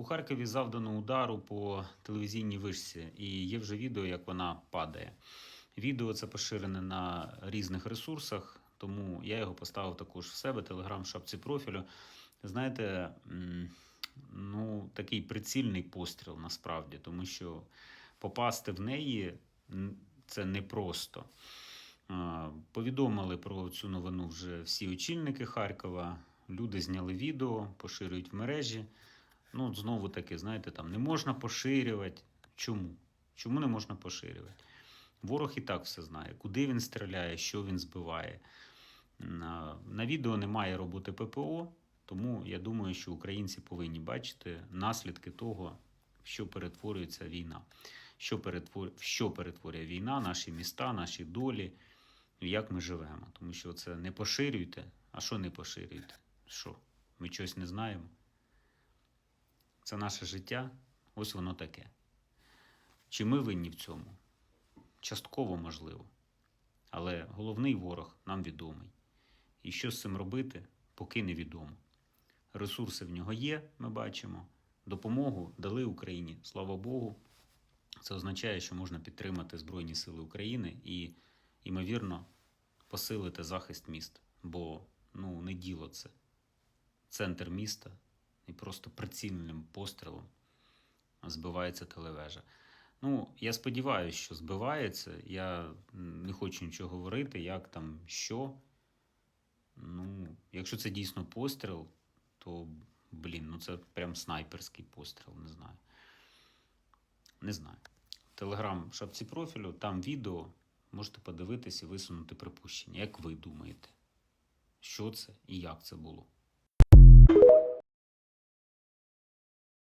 У Харкові завдано удару по телевізійній вишці, і є вже відео, як вона падає. Відео це поширене на різних ресурсах, тому я його поставив також в себе, телеграм, шапці профілю. Знаєте, ну, такий прицільний постріл насправді, тому що попасти в неї це непросто. Повідомили про цю новину вже всі очільники Харкова. Люди зняли відео, поширюють в мережі. Ну, знову таки, знаєте, там не можна поширювати. Чому? Чому не можна поширювати? Ворог і так все знає, куди він стріляє, що він збиває. На, на відео немає роботи ППО, тому я думаю, що українці повинні бачити наслідки того, що перетворюється війна, що, перетвор... в що перетворює війна, наші міста, наші долі, як ми живемо. Тому що це не поширюйте. А що не поширюйте? Що? Ми щось не знаємо? Це наше життя, ось воно таке. Чи ми винні в цьому? Частково можливо. Але головний ворог нам відомий. І що з цим робити, поки невідомо. Ресурси в нього є, ми бачимо. Допомогу дали Україні, слава Богу. Це означає, що можна підтримати Збройні Сили України і, ймовірно, посилити захист міст. Бо ну, не діло це. Центр міста і просто прицільним пострілом збивається телевежа. Ну, я сподіваюся, що збивається. Я не хочу нічого говорити, як там, що. Ну, якщо це дійсно постріл, то, блін, ну це прям снайперський постріл, не знаю. Не знаю. Телеграм в шапці профілю, там відео, можете подивитися і висунути припущення. Як ви думаєте, що це і як це було?